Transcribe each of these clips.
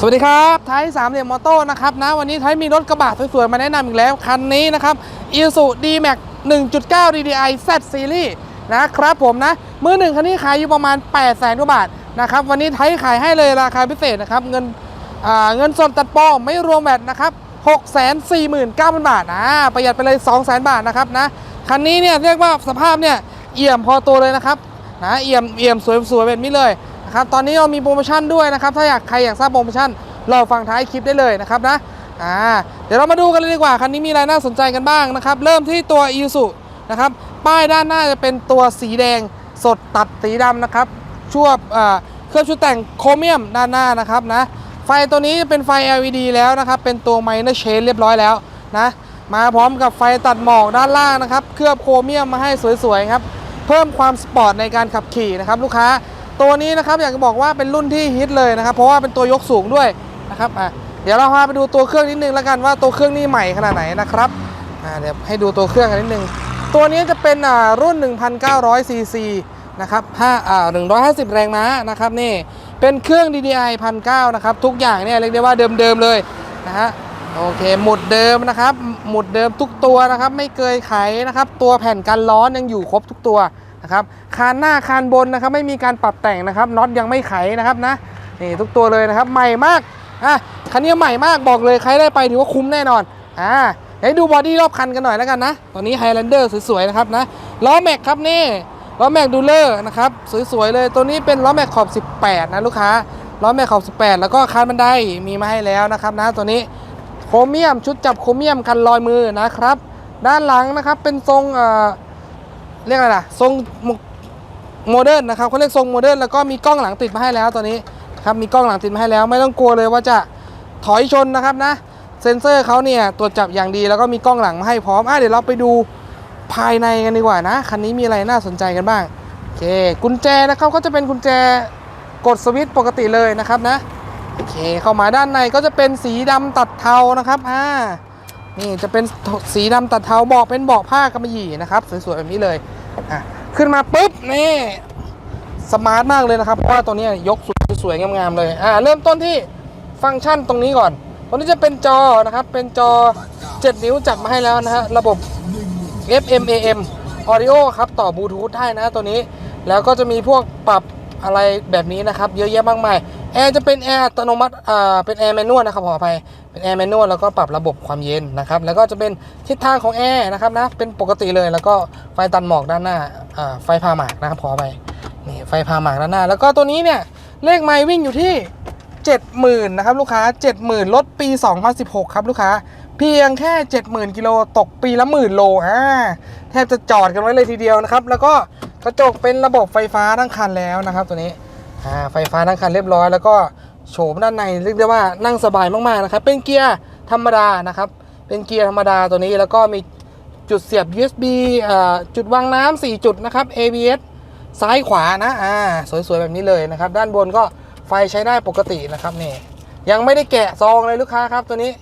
สวัสดีครับไทยสามเหลี่ยมมอโต้นะครับนะวันนี้ไทยมีรถกระบะสวยๆ มาแนะนำอีกแล้ว คันนี้นะครับ i s u D-Max 1.9 DDI Z Series นะครับผมนะ มือหนึ่งคันนี้ขายอยู่ประมาณ 8 0 0 0 0 0กว่าบาทนะครับวันนี้ไทยขายให้เลยราคาพิเศษนะครับ เงินเงินสดตัดปอไม่รวมแวตนะครับ 649,000 บาทนะประหยัดไปเลย 200,000บาทนะครับนะคันนี้เนี่ยเรียกว่าสภาพเนี่ยเอี่ยมพอตัวเลยนะครับนะเอี่ยมเอี่ยมสวยๆแบบนี้เลย นะครับตอนนี้เรามีโปรโมชั่นด้วยนะครับ ถ้าอยากใครอยากทราบโปรโมชั่นรอฟังท้ายคลิปได้เลยนะครับนะอ่าเดี๋ยวเรามาดูกันเลยดีกว่าคันนี้มีอะไรน่าสนใจกันบ้างนะครับ เริ่มที่ตัว i s u นะครับป้ายด้านหน้าจะเป็นตัวสีแดงสดตัดสีดำนะครับชั่วเครื่องชุดแต่งโครเมียมด้านหน้านะครับนะไฟตัวนี้เป็นไฟ LED แล้วนะครับ เป็นตัว minor shade เรียบร้อยแล้วนะมาพร้อมกับไฟตัดหมอกด้านล่างนะครับ เคลือบโครเมียมมาให้สวยๆครับ เพิ่มความสปอร์ตในการขับขี่นะครับ ลูกค้า ตัวนี้นะครับอยากจะบอกว่าเป็นรุ่นที่ฮิตเลยนะครับ เพราะว่าเป็นตัวยกสูงด้วยนะครับอะเดี๋ยวเราพาไปดูตัวเครื่องนิดนึงแล้วกันว่าตัวเครื่องนี่ใหม่ขนาดไหนนะครับอ่าเดี๋ยวให้ดูตัวเครื่องกันนิดนึงตัวนี้จะเป็นอ่ารุ่น 1,900 ซีซีนะครับ5อ่า150 แรงม้านะครับนี่เป็นเครื่อง DDI 1,900นะครับทุกอย่างเนี่ยเรียกได้ว่าเดิมๆเลยนะฮะโอเคหมุดเดิมนะครับหมุดเดิมทุกตัวนะครับไม่เกยไขนะครับตัวแผ่นกันร้อนยังอยู่ครบทุกตัว นะครับคานหน้าคานบนนะครับไม่มีการปรับแต่งนะครับน็อตยังไม่ไขนะครับนะนี่ทุกตัวเลยนะครับใหม่มากอะคันนี้ใหม่มากบอกเลยใครได้ไปถือว่าคุ้มแน่นอนอ่าเดี๋ยวให้ดูบอดี้รอบคันกันหน่อยแล้วกันนะตอนนี้ไฮแลนเดอร์สวยๆนะครับนะล้อแม็กครับนี่ล้อแม็กดูเลอร์นะครับสวยๆเลยตัวนี้เป็นล้อแม็กขอบ 18 นะลูกค้าล้อแม็กขอบ 18 แล้วก็คานบันไดมีมาให้แล้วนะครับนะตัวนี้โครเมียมชุดจับโครเมียมกันรอยมือนะครับ ด้านหลังนะครับเป็นทรงเอ่อ เรียกอะไรล่ะทรงโมเดิร์นนะครับเขาเรียกทรงโมเดิร์นแล้วก็มีกล้องหลังติดมาให้แล้วตัวนี้ครับมีกล้องหลังติดมาให้แล้ว ไม่ต้องกลัวเลยว่าจะถอยชนนะครับนะเซ็นเซอร์เขาเนี่ยตรวจจับอย่างดีแล้วก็มีกล้องหลังมาให้พร้อมอะเดี๋ยวเราไปดูภายในกันดีกว่านะคันนี้มีอะไรน่าสนใจกันบ้างโอเคกุญแจนะครับก็จะเป็นกุญแจกดสวิตช์ปกติเลยนะครับนะโอเคเข้ามาด้านในก็จะเป็นสีดำตัดเทานะครับอ่านี่จะเป็นสีดำตัดเทาเบาะเป็นเบาะผ้ากำมะหยี่นะครับสวยๆแบบนี้เลย ขึ้นมาปุ๊บนี่สมาร์ทมากเลยนะครับเพราะว่าตัวนี้ยกสุดสวยๆงามๆเลยอ่าเริ่มต้นที่ฟังก์ชันตรงนี้ก่อนตัวนี้จะเป็นจอนะครับ เป็นจอ 7 นิ้วจัดมาให้แล้วนะฮะระบบ FM AM Audio ครับต่อบลูทูธได้นะตัวนี้ แล้วก็จะมีพวกปรับอะไรแบบนี้นะครับ เยอะแยะมากมาย แอร์จะเป็นแอร์อัตโนมัติอ่าเป็นแอร์แมนนวลนะครับขออภัยเป็นแอร์แมนนวลแล้วก็ปรับระบบความเย็นนะครับแล้วก็จะเป็นทิศทางของแอร์นะครับนะเป็นปกติเลยแล้วก็ไฟตันหมอกด้านหน้าอ่าไฟพาหมากนะครับขออภัยนี่ไฟพาหมากด้านหน้า แล้วก็ตัวนี้เนี่ยเลขไมล์วิ่งอยู่ที่ 70,000นะครับลูกค้า 70,000ลดปี 2016 ครับลูกค้าเพียงแค่ 70,000กิโลตกปีละหมื่นโลอ่าแทบจะจอดกันไว้เลยทีเดียวนะครับ แล้วก็กระจกเป็นระบบไฟฟ้าทั้งคันแล้วนะครับตัวนี้ อ่าไฟฟ้าทั้งคันเรียบร้อยแล้วก็โฉมด้านในเรียกได้ว่านั่งสบายมากๆนะครับ เป็นเกียร์ธรรมดานะครับ เป็นเกียร์ธรรมดาตัวนี้แล้วก็มีจุดเสียบ USB อ่าจุดวางน้ำ4จุดนะครับ ABS ซ้ายขวานะอ่าสวยๆแบบนี้เลยนะครับ ด้านบนก็ไฟใช้ได้ปกตินะครับนี่ยังไม่ได้แกะซองเลยลูกค้าครับตัวนี้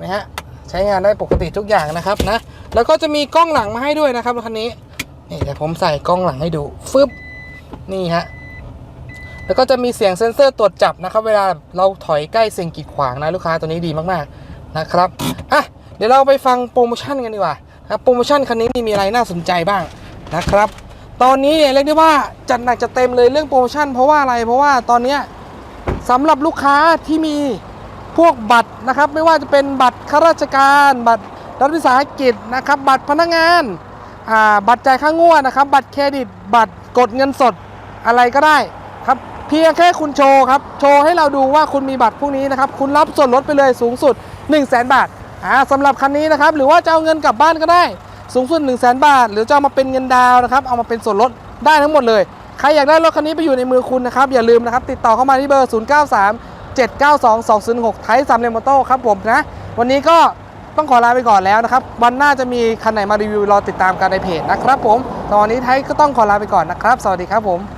นะฮะใช้งานได้ปกติทุกอย่างนะครับนะแล้วก็จะมีกล้องหลังมาให้ด้วยนะครับรถคันนี้นี่เดี๋ยวผมใส่กล้องหลังให้ดูฟึบนี่ฮะ แล้วก็จะมีเสียงเซ็นเซอร์ตรวจจับนะครับ เวลาเราถอยใกล้สิ่งกีดขวางนะลูกค้าตัวนี้ดีมากๆนะครับอะเดี๋ยวเราไปฟังโปรโมชั่นกันดีกว่าครับโปรโมชั่นคันนี้มีอะไรน่าสนใจบ้างนะครับ ตอนนี้เนี่ยเรียกได้ว่าจัดหนักจัดเต็มเลยเรื่องโปรโมชั่น เพราะว่าอะไรเพราะว่าตอนนี้สำหรับลูกค้าที่มีพวกบัตรนะครับ ไม่ว่าจะเป็นบัตรข้าราชการ บัตรรัฐวิสาหกิจนะครับ บัตรพนักงานอ่าบัตรจ่ายค่างวดนะครับ บัตรเครดิต บัตรกดเงินสดอะไรก็ได้ครับ เพียงแค่คุณโชว์ครับ โชว์ให้เราดูว่าคุณมีบัตรพวกนี้นะครับ คุณรับส่วนลดไปเลยสูงสุด 1 0 0 0 0แบาทอ่าสำหรับคันนี้นะครับ หรือว่าจะเอาเงินกลับบ้านก็ได้ สูงสุด 1 0 0 0 0แบาท หรือจะเอามาเป็นเงินดาวนะครับ เอามาเป็นส่วนลดได้ทั้งหมดเลย ใครอยากได้รถคันนี้ไปอยู่ในมือคุณนะครับ อย่าลืมนะครับ ติดต่อเข้ามาที่เบอร์ 0 9 3 7 9 2 2 0 6ไทยสามเลมอโต้ครับผมนะ วันนี้ก็ต้องขอลาไปก่อนแล้วนะครับ วันหน้าจะมีคันไหนมารีวิวรอติดตามกันในเพจนะครับผม ตอนนี้ไทยก็ต้องขอลาไปก่อนนะครับ สวัสดีครับผม